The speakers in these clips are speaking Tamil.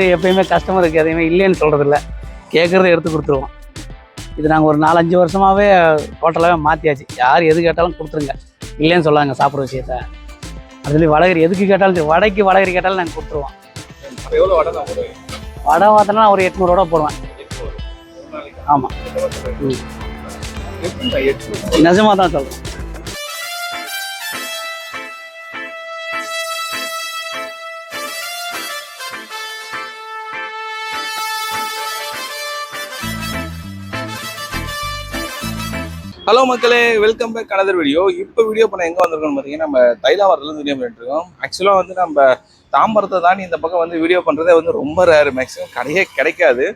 வந்து எப்பயுமே கஸ்டமருக்கு எதையுமே இல்லைன்னு சொல்கிறது இல்லை கேட்குறத எடுத்து கொடுத்துருவோம். இது நாங்கள் ஒரு நாலஞ்சு வருஷமாகவே டோட்டலாகவே மாற்றியாச்சு யார் எது கேட்டாலும் கொடுத்துருங்க. இல்லைன்னு சொல்லாங்க சாப்பிட்ற விஷயத்த. அதுலேயும் வடகரி எதுக்கு கேட்டாலும் வடைக்கு வடகரி கேட்டாலும் நாங்கள் கொடுத்துருவோம். வடை பார்த்தோன்னா ஒரு எட்நூறுவா போடுவேன். ஆமாம் நிஜமாக தான் சொல்கிறேன் ஹலோ மக்களே வெல்கம் பேக் கனதர் வீடியோ இப்போ வீடியோ பண்ண எங்கே வந்திருக்கோம்னு பார்த்தீங்கன்னா நம்ம தைலாவரத்துலேருந்து வீடியோ பண்ணிட்டு இருக்கோம் ஆக்சுவலாக வந்து நம்ம தாம்பரத்தை தாண்டி இந்த பக்கம் வந்து வீடியோ பண்ணுறதே வந்து ரொம்ப ரேர் மேக்ஸிமம் கிடையே கிடைக்காது.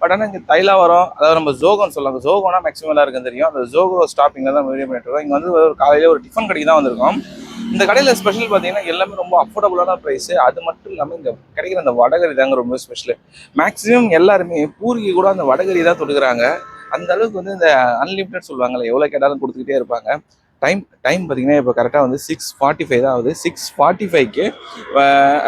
பட் ஆனால் இங்கே தைலாவரம் அதாவது நம்ம ஜோகோன்னு சொல்லுவாங்க ஜோகோனா மேக்ஸிமம் எல்லாருக்கும் தெரியும். அந்த ஜோகோ ஸ்டாப்பிங்கில் தான் வீடியோ பண்ணிட்டு இருக்கோம் இங்கே வந்து ஒரு காலையில் ஒரு டிஃபன் கடைக்கு தான் வந்திருக்கோம். இந்த கடையில் ஸ்பெஷல் பார்த்தீங்கன்னா எல்லாமே ரொம்ப அஃபோர்டபுளான ப்ரைஸ் அது மட்டும் இல்லாமல் இங்கே கிடைக்கிற அந்த வடகரி தாங்க ரொம்ப ஸ்பெஷலு மேக்ஸிமம் எல்லாருமே பூரிக்கு கூட அந்த வடகரி தான் தொடுக்கிறாங்க. அந்த அளவுக்கு வந்து இந்த அன்லிமிட்டட் சொல்லுவாங்கல்ல எவ்வளோ கேட்டாலும் கொடுத்துக்கிட்டே இருப்பாங்க. டைம் டைம் பார்த்தீங்கன்னா இப்போ கரெக்டாக வந்து சிக்ஸ் ஃபார்ட்டி ஃபைவ் தான் ஆகுது. சிக்ஸ் ஃபார்ட்டி ஃபைவ்க்கு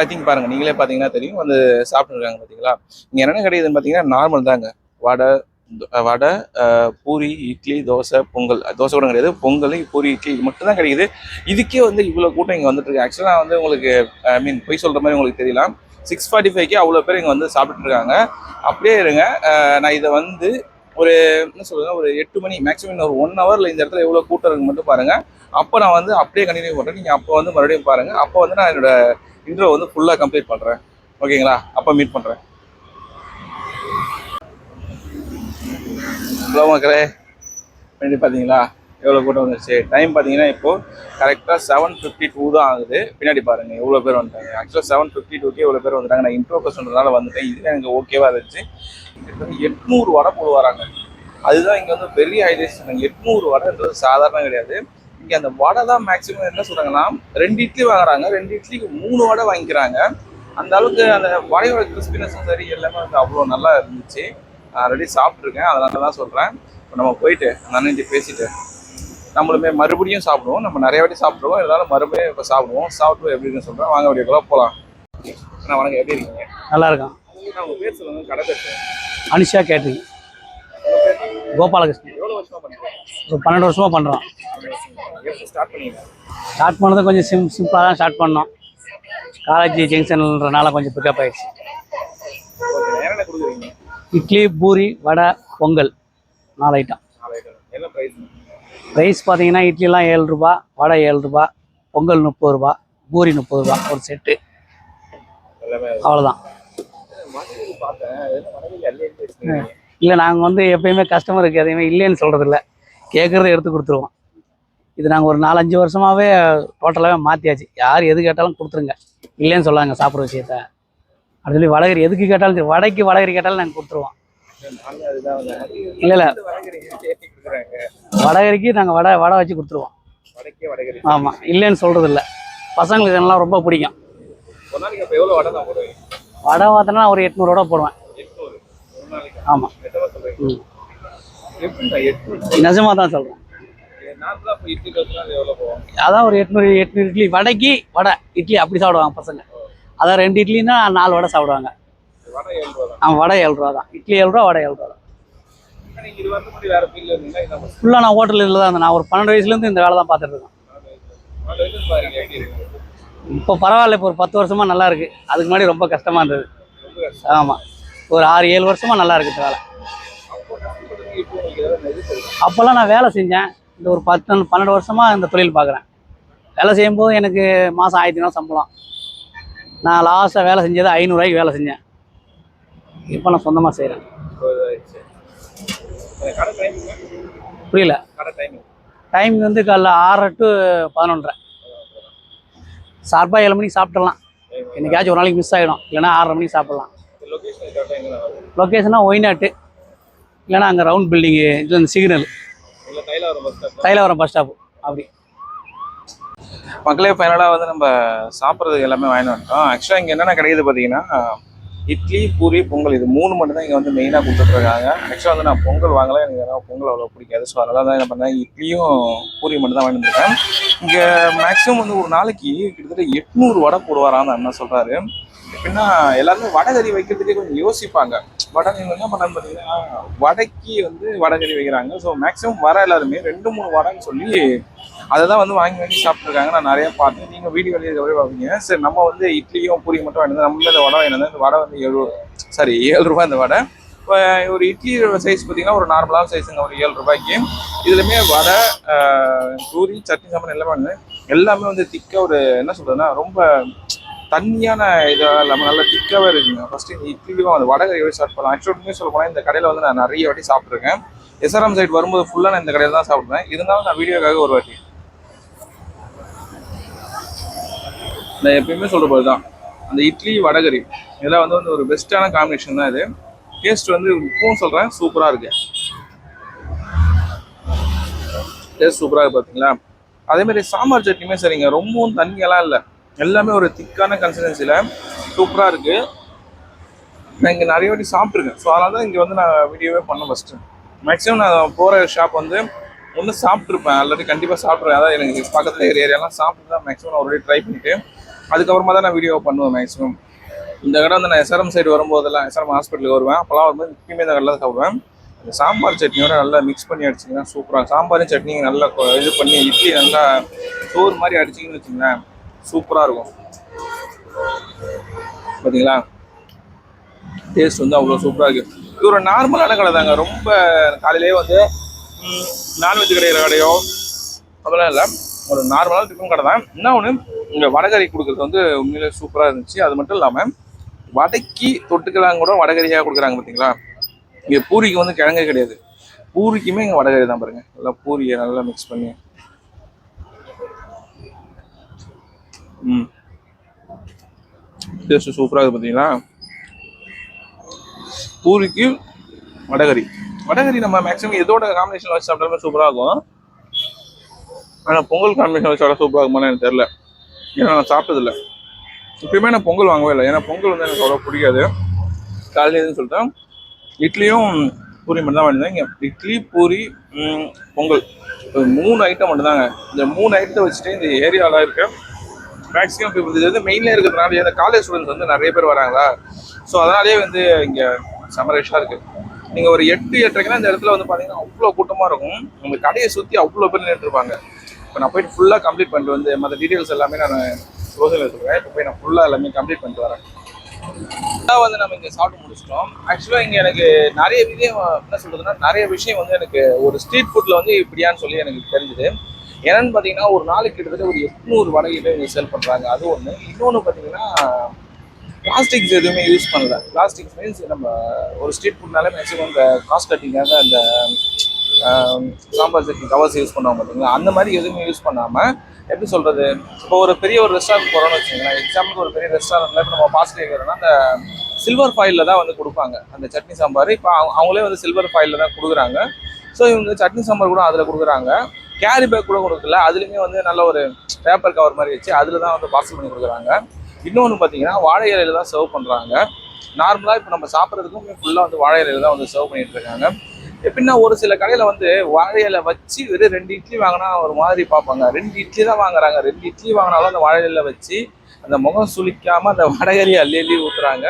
ஐ திங்க் பாருங்கள் நீங்களே பார்த்தீங்கன்னா தெரியும். வந்து சாப்பிட்டுருக்காங்க பார்த்தீங்களா? இங்கே என்னென்ன கிடைக்குதுன்னு பார்த்தீங்கன்னா நார்மல் தாங்க. வடை வடை பூரி இட்லி தோசை பொங்கல். தோசை கூட கிடையாது. பொங்கல் பூரி இட்லி இது மட்டும் தான் கிடைக்குது. இதுக்கே வந்து இவ்வளோ கூட்டம் இங்கே வந்துட்டு இருக்கு. ஆக்சுவலாக வந்து உங்களுக்கு ஐ மீன் பொய் சொல்கிற மாதிரி உங்களுக்கு தெரியலாம். சிக்ஸ் ஃபார்ட்டி ஃபைவ்க்கு அவ்வளோ பேர் இங்கே வந்து சாப்பிட்டுருக்காங்க அப்படியே இருங்க. நான் இதை வந்து ஒரு என்ன சொல்றது ஒரு எட்டு மணி மேக்ஸிமம் ஒரு ஒன் ஹவரில் இந்த இடத்துல எவ்வளோ கூட்டம் இருக்கு மட்டும் பாருங்கள் அப்போ நான் வந்து அப்படியே கண்டினியூ பண்ணுறேன் நீங்கள் அப்போ வந்து மறுபடியும் பாருங்கள் அப்போ வந்து நான் என்னோட இன்ட்ரோ வந்து ஃபுல்லாக கம்ப்ளீட் பண்ணுறேன் ஓகேங்களா அப்போ மீட் பண்ணுறேன் ஹலோ மக்களே. பின்னாடி பார்த்தீங்களா எவ்வளோ கூட்டம் வந்துருச்சு? டைம் பார்த்தீங்கன்னா இப்போ கரெக்டாக செவன் ஃபிஃப்டி டூ தான் ஆகுது. பின்னாடி பாருங்க எவ்வளோ பேர் வந்துட்டாங்க. ஆக்சுவலாக செவன் ஃபிஃப்டி டூக்கே எவ்வளோ பேர் வந்துட்டாங்க. நான் இன்ட்ரோ சொன்னதுனால வந்துட்டேன். இது எனக்கு ஓகேவா இருந்துச்சு. எட்நூறு வடை போடுவாராங்க அதுதான் இங்கே வந்து பெரிய ஹைலைட்ஸ் எட்நூறு வடைன்றது சாதாரண கிடையாது. இங்கே அந்த வடை தான் மேக்ஸிமம் என்ன சொல்கிறாங்கன்னா ரெண்டு இட்லி வாங்குறாங்க. ரெண்டு இட்லிக்கு மூணு வடை வாங்கிக்கிறாங்க. அந்த அளவுக்கு அந்த வடையோட கிறிஸ்பினஸும் சரி எல்லாமே வந்து அவ்வளோ நல்லா இருந்துச்சு. ஆல்ரெடி சாப்பிட்ருக்கேன் அதனால தான் சொல்கிறேன் இப்போ நம்ம போயிட்டு அந்த அண்ணன் பேசிட்டு நம்மளுமே மறுபடியும் சாப்பிடுவோம். நம்ம நிறைய வாட்டி சாப்பிடுவோம் இருந்தாலும் மறுபடியும் இப்போ சாப்பிடுவோம். சாப்பிட்டு எப்படி இருக்குன்னு சொல்கிறேன் வாங்க வீடியோக்குள்ள போகலாம் அண்ணா வணக்கம். எப்படி இருக்கீங்க? நல்லா இருக்கும். உங்கள் பேர் கடை பேர். அனிஷா கேட்ரிங் கோபாலகிருஷ்ணன். ஒரு பன்னெண்டு வருஷமாக பண்ணுறோம் ஸ்டார்ட் பண்ணது கொஞ்சம் சிம் சிம்பிளாக தான் ஸ்டார்ட் பண்ணோம். காலேஜ் ஜங்ஷன்ன்றனால கொஞ்சம் பிக்கப் ஆகிடுச்சு இட்லி பூரி வடை பொங்கல் நாலு ஐட்டம் ப்ரைஸ் ரைஸ் பார்த்தீங்கன்னா இட்லிலாம் ஏழு ரூபா வடை ஏழு ரூபா பொங்கல் முப்பது ரூபா பூரி முப்பது ரூபா ஒரு செட்டு அவ்வளோதான் இல்லை நாங்கள் வந்து எப்பயுமே கஸ்டமருக்கு எதையுமே இல்லைன்னு சொல்கிறது இல்லை கேட்குறத எடுத்து கொடுத்துருவோம். இது நாங்கள் ஒரு நாலஞ்சு வருஷமாகவே டோட்டலாகவே மாற்றியாச்சு யார் எது கேட்டாலும் கொடுத்துருங்க. இல்லைன்னு சொல்லாங்க சாப்பிட்ற விஷயத்த. அப்படி சொல்லி வடகரி எதுக்கு கேட்டாலும் சரி வடைக்கு வடகரி கேட்டாலும் நாங்கள் கொடுத்துருவோம். இல்ல, இல்ல. வடகரிக்கு நாங்கள் வடை வடை வச்சு கொடுத்துருவோம். ஆமாம் இல்லைன்னு சொல்கிறது இல்லை பசங்களுக்கு இதெல்லாம் ரொம்ப பிடிக்கும். வடை வடை பார்த்தோன்னா ஒரு போடுவேன். எட்நூறு. ஒரு நாளைக்கு. ஆமாம் ம். நிஜமாக தான் சொல்கிறேன் அதான் ஒரு எட்நூறு எட்நூறு இட்லி. வடைக்கு வடை இட்லி அப்படி சாப்பிடுவாங்க பசங்க. அதான் ரெண்டு இட்லின்னா நாலு வடை சாப்பிடுவாங்க. வடை அவன் வடை ஏழு ரூபா தான். இட்லி ஏழு ரூபா வடை ஏழு ரூபா தான். ஃபுல்லாக நான் ஹோட்டலில் தான் இருந்தேன். நான் ஒரு பன்னெண்டு வயசுலேருந்து இந்த வேலை தான் பார்த்துட்டு இருக்கேன். இப்போ பரவாயில்ல இப்போ ஒரு பத்து வருஷமா நல்லா இருக்கு. அதுக்கு முன்னாடி ரொம்ப கஷ்டமா இருந்தது. ஆமாம் ஒரு ஆறு ஏழு வருஷமா நல்லா இருக்கு இந்த வேலை. அப்போல்லாம் நான் வேலை செஞ்சேன். இந்த ஒரு பத்து பன்னெண்டு வருஷமா இந்த தொழில் பார்க்குறேன். வேலை செய்யும்போது எனக்கு மாதம் ஆயிரத்தி ஐநூறு சம்பளம். நான் லாஸ்ட்டாக வேலை செஞ்சது ஐநூறுரூவாய்க்கு வேலை செஞ்சேன். இப்போ நான் சொந்தமாக செய்கிறேன் புரியல? டைமிங் டைம் வந்து காலைல ஆறரை டு பதினொன்றரை. சார்பாக ஏழு மணிக்கு சாப்பிட்றலாம் என்னைக்காச்சும் ஒரு நாளைக்கு மிஸ் ஆகிடும் இல்லைன்னா ஆறரை மணிக்கு சாப்பிட்லாம். லொக்கேஷனாக ஒய்நாட்டு இல்லைன்னா அங்கே ரவுண்ட் பில்டிங்கு இது இந்த சிக்னல் தைலவரம் பஸ் ஸ்டாப்பு அப்படி. மக்களே ஃபைனலாக வந்து நம்ம சாப்பிட்றதுக்கு எல்லாமே வாங்கிட்டு வந்துட்டோம். ஆக்சுவலாக இங்கே என்னென்ன கிடைக்குது பார்த்தீங்கன்னா இட்லி பூரி பொங்கல் இது மூணு மட்டும் தான் இங்கே வந்து மெயினாக கொடுத்துட்ருக்காங்க. ஆக்சுவலாக வந்து நான் பொங்கல் வாங்கலை எனக்கு ஏன்னா பொங்கல் அவ்வளோ பிடிக்காது. ஸோ அதனால தான் என்ன பண்ணேன் இட்லியும் பூரி மட்டும் தான் வாங்கிட்டு இருக்கேன் இங்கே மேக்ஸிமம் வந்து ஒரு நாளைக்கு கிட்டத்தட்ட எட்நூறு வடை போடுவாரான்னு அந்த அண்ணன் சொல்கிறாரு ஏன்னா எல்லாருமே வடகறி வைக்கிறதுக்கே கொஞ்சம் யோசிப்பாங்க. வடகறி என்ன பண்ணான்னு பார்த்தீங்கன்னா வடைக்கு வந்து வடகறி வைக்கிறாங்க. ஸோ மேக்ஸிமம் வர எல்லாருமே ரெண்டு மூணு வடைன்னு சொல்லி அதை தான் வந்து வாங்கி வாங்கி சாப்பிட்ருக்காங்க நான் நிறையா பார்த்தேன் நீங்கள் வீடியோ வெளியே பார்ப்பீங்க. சரி நம்ம வந்து இட்லியும் பூரி மட்டும் வேணும் நம்ம இந்த வடை வேணும் இந்த வடை வந்து ஏழு சாரி ஏழு ரூபாய் இந்த வடை. இப்போ ஒரு இட்லி சைஸ் பார்த்தீங்கன்னா ஒரு நார்மலான சைஸுங்க ஒரு ஏழு ரூபாய்க்கு. இதுலையுமே வடை பூரி சட்னி சாம்பார் எல்லாமே வந்து எல்லாமே வந்து திக்க ஒரு என்ன சொல்கிறதுன்னா ரொம்ப தண்ணியான இதாக இல்லாமல் நல்லா திக்காகவே இருக்குங்க. ஃபஸ்ட்டு இந்த இட்லியும் அந்த வடகறியோட ஸ்டார்ட் பண்ணலாம். ஆக்சுவலி உண்மையை சொல்ல போனால் இந்த கடையில் வந்து நான் நிறைய வாட்டி சாப்பிட்ருக்கேன் எஸ்ஆர்எம் சைட் வரும்போது ஃபுல்லாக நான் இந்த கடையில் தான் சாப்பிடுவேன். இருந்தாலும் நான் வீடியோக்காக ஒரு வாட்டி. நான் எப்பயுமே சொல்கிற போது தான் அந்த இட்லி வடகரி இதெல்லாம் வந்து வந்து ஒரு பெஸ்ட்டான காம்பினேஷன் தான் இது. டேஸ்ட் வந்து இப்பவும் சொல்கிறேன் சூப்பராக இருக்கு. டேஸ்ட் சூப்பராக இருக்குது பார்த்தீங்களா அதேமாதிரி சாம்பார் சட்னியுமே சரிங்க. ரொம்பவும் தண்ணியெல்லாம் இல்லை. எல்லாமே ஒரு திக்கான கன்சிஸ்டன்சியில் சூப்பராக இருக்குது நான் இங்கே நிறைய வாட்டி சாப்பிட்ருக்கேன் ஸோ அதனால தான் இங்கே வந்து நான் வீடியோவே பண்ணேன் ஃபஸ்ட்டு மேக்ஸிமம் நான் போகிற ஷாப் வந்து ஒன்று சாப்பிட்ருப்பேன் ஆல்ரெடி கண்டிப்பாக சாப்பிட்ருவேன் அதாவது எனக்கு பக்கத்தில் ஏரியா ஏரியாலாம் சாப்பிட்டு தான் மேக்ஸிமம் நான் ஒரு ட்ரை பண்ணிவிட்டு அதுக்கப்புறமா தான் நான் வீடியோ பண்ணுவேன் மேக்ஸிமம் இந்த கடை வந்து நான் எஸ்ஆர்எம் சைடு வரும்போதெல்லாம் எஸ்ஆர்எம் ஹாஸ்பிட்டலுக்கு வருவேன். அப்போலாம் வரும்போது எப்பயுமே இந்த கடையில் சாப்பிடுவேன். இந்த சாம்பார் சட்னியோட நல்லா மிக்ஸ் பண்ணி அடிச்சிங்கன்னா சூப்பராக சாம்பாரும் சட்னி நல்லா இது பண்ணி இட்லி நல்லா சோறு மாதிரி அடிச்சிங்கன்னு வச்சுங்களேன். சூப்பராக இருக்கும். பார்த்தீங்களா டேஸ்ட் வந்து அவ்வளோ சூப்பராக இருக்குது இது ஒரு நார்மலான கடை தாங்க. ரொம்ப காலையிலேயே வந்து நான்வெஜ் கிடைக்கிற கடையோ அதெல்லாம் இல்லை. ஒரு நார்மலான டிஃபன் கடை தான். என்ன ஒன்று இங்கே வடகறி கொடுக்குறது வந்து உண்மையிலே சூப்பராக இருந்துச்சு. அது மட்டும் இல்லாமல் வடக்கி தொட்டுக்கலாம் கூட வடகரியாக கொடுக்குறாங்க பார்த்தீங்களா இங்கே பூரிக்கு வந்து கிழங்கே கிடையாது. பூரிக்குமே இங்கே வடகரி தான் பாருங்கள் நல்லா பூரியை நல்லா மிக்ஸ் பண்ணி ம். டேஸ்ட் சூப்பராக இருக்குது பார்த்தீங்களா பூரிக்கு வடகரி வடகரி நம்ம மேக்ஸிமம் எதோட காம்பினேஷன் வச்சு சாப்பிட்டாலுமே சூப்பராக இருக்கும். ஆனால் பொங்கல் காம்பினேஷன் வச்சு சாப்பிட்டா சூப்பராக இருக்குமான்னு எனக்கு தெரில ஏன்னா நான் சாப்பிட்டதில்ல. எப்பயுமே நான் பொங்கல் வாங்கவே இல்லை. ஏன்னா பொங்கல் வந்து எனக்கு அவ்வளோ பிடிக்காது. காலையில் சொல்லிட்டேன் இட்லியும் பூரி மட்டும் தான் வாங்கியிருந்தேன் இங்கே இட்லி பூரி பொங்கல். மூணு ஐட்டம் மட்டும்தாங்க. இந்த மூணு ஐட்டத்தை வச்சுட்டு இந்த ஏரியாவில் இருக்க மேக்ஸிமம் பீப்புள் இது வந்து மெயினில் இருக்கிறதுனால இந்த காலேஜ் ஸ்டூடெண்ட்ஸ் வந்து நிறைய பேர் வராங்களா? ஸோ அதனாலேயே வந்து இங்கே சமரேஷாக இருக்குது நீங்கள் ஒரு எட்டு எட்டரைக்குன்னா இந்த இடத்துல வந்து பார்த்தீங்கன்னா அவ்வளோ கூட்டமாக இருக்கும். உங்கள் கடையை சுற்றி அவ்வளோ பேர் நின்றுருப்பாங்க இப்போ நான் போயிட்டு ஃபுல்லாக கம்ப்ளீட் பண்ணிட்டு வந்து மற்ற டீட்டெயில்ஸ் எல்லாமே நான் சோசியல் சொல்கிறேன் இப்போ போய் நான் ஃபுல்லாக எல்லாமே கம்ப்ளீட் பண்ணிட்டு வரேன். ஃபுல்லாக வந்து நம்ம இங்கே சாப்பிட்டு முடிச்சிட்டோம். ஆக்சுவலாக இங்கே எனக்கு நிறைய விஷயம் என்ன சொல்கிறதுனா நிறைய விஷயம் வந்து எனக்கு ஒரு ஸ்ட்ரீட் ஃபுட்டில் வந்து இப்படியான்னு சொல்லி எனக்கு தெரிஞ்சுது. என்னன்னு பார்த்தீங்கன்னா ஒரு நாளைக்கு கிட்டத்தட்ட ஒரு எட்நூறு வடைகிட்ட இவங்க சேல் பண்ணுறாங்க அது ஒன்று இன்னொன்று பார்த்தீங்கன்னா பிளாஸ்டிக்ஸ் எதுவுமே யூஸ் பண்ணல. பிளாஸ்டிக்ஸ் மீன்ஸ் நம்ம ஒரு ஸ்ட்ரீட் ஃபுட்னாலே மேக்ஸிமம் இந்த காஸ்ட் கட்டிங்காக அந்த சாம்பார் சட்னி கவர்ஸ் யூஸ் பண்ணுவாங்க பார்த்தீங்களா அந்த மாதிரி எதுவுமே யூஸ் பண்ணாமல் எப்படி சொல்கிறது இப்போ ஒரு பெரிய ஒரு ரெஸ்டாரண்ட் போகிறோம்னு வச்சுக்கோங்களேன். எக்ஸாம்பிளுக்கு ஒரு பெரிய ரெஸ்டாரண்ட்டில் இப்போ நம்ம பாஸ்ட் கேட்குறோன்னா அந்த சில்வர் ஃபாயிலில் தான் வந்து கொடுப்பாங்க. அந்த சட்னி சாம்பார். இப்போ அவங்களே வந்து சில்வர் ஃபாயிலில் தான் கொடுக்குறாங்க. ஸோ இவங்க சட்னி சாம்பார் கூட அதில் கொடுக்குறாங்க. கேரி பேக் கூட கொடுக்கல. அதுலேயுமே வந்து நல்ல ஒரு பேப்பர் கவர் மாதிரி வச்சு அதில் தான் வந்து பார்சல் பண்ணி கொடுக்குறாங்க. இன்னொன்று பார்த்தீங்கன்னா வாழை இலையில தான் சர்வ் பண்ணுறாங்க நார்மலாக இப்போ நம்ம சாப்பிட்றதுக்கும் ஃபுல்லாக வந்து வாழை இலையில தான் வந்து சர்வ் பண்ணிட்டு இருக்காங்க. எப்படின்னா ஒரு சில கடையில் வந்து வாழை இலை வச்சு வெறும் ரெண்டு இட்லி வாங்கினா ஒரு மாதிரி பார்ப்பாங்க. ரெண்டு இட்லி தான் வாங்குறாங்க. ரெண்டு இட்லி வாங்கினாலும் அந்த வாழை இலையில வச்சு அந்த முகம் சுளிக்காமல் அந்த வடகறி அள்ளி அள்ளி ஊற்றுறாங்க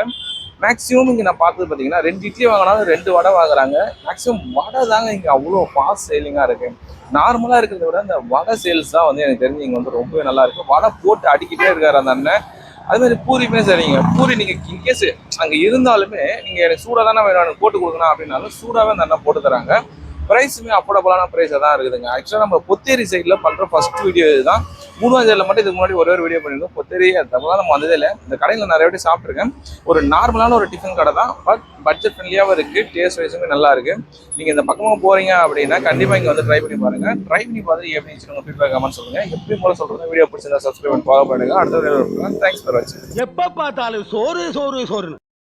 மேக்ஸிமம் இங்கே நான் பார்த்தது பார்த்தீங்கன்னா ரெண்டு இட்லி வாங்கினாலும் ரெண்டு வடை வாங்குறாங்க. மேக்ஸிமம் வடை தாங்க இங்கே அவ்வளோ ஃபாஸ்ட் சேலிங்காக இருக்கு. நார்மலாக இருக்கிறத விட அந்த வடை சேல்ஸ் தான் வந்து எனக்கு தெரிஞ்சு இங்கே வந்து ரொம்பவே நல்லா இருக்கு. வடை போட்டு அடிக்கிட்டே இருக்காரு அந்த அண்ணன். அதுமாதிரி பூரியுமே சரிங்க பூரி நீங்கள் இன்கேஸ் அங்கே இருந்தாலுமே நீங்கள் எனக்கு சூடாக தானே வேணும் எனக்கு போட்டு கொடுக்கணும் அப்படின்னாலும் சூடாகவே அந்த அண்ணன் போட்டு தராங்க. ப்ரைஸுமே அஃபோர்டபுளான ப்ரைஸாக தான் இருக்குதுங்க. ஆக்சுவலாக நம்ம பொத்தேரி சைடில் பண்ணுற ஃபஸ்ட் வீடியோ இதுதான். மூணாவதுல மட்டும் இதுக்கு முன்னாடி ஒரே ஒரு வீடியோ பண்ணியிருக்கோம் பொத்தேரி தமிழாக நம்ம வந்ததே இல்லை. இந்த கடையில் நிறைய வாட்டி சாப்பிட்ருக்கேன் ஒரு நார்மலான ஒரு டிஃபன் கடை தான். பட் பட்ஜெட் ஃப்ரெண்ட்லியாகவும் இருக்குது டேஸ்ட் வைஸுமே நல்லா இருக்குது நீங்கள் இந்த பக்கமாக போகிறீங்க அப்படின்னா கண்டிப்பாக இங்கே வந்து ட்ரை பண்ணி பாருங்க. ட்ரை பண்ணி பார்த்து எப்படி இருந்துச்சு உங்கள் ஃபீட்பேக் கமெண்ட் சொல்லுங்கள் எப்படி போல சொல்கிறது வீடியோ பிடிச்சிருந்தா சப்ஸ்கிரைப் பண்ணி ஃபாலோ பண்ணுங்கள் அடுத்த வீடியோ தேங்க்ஸ் ஃபார் வாட்சிங் எப்போ பார்த்தாலும் சோறு சோறு சோறு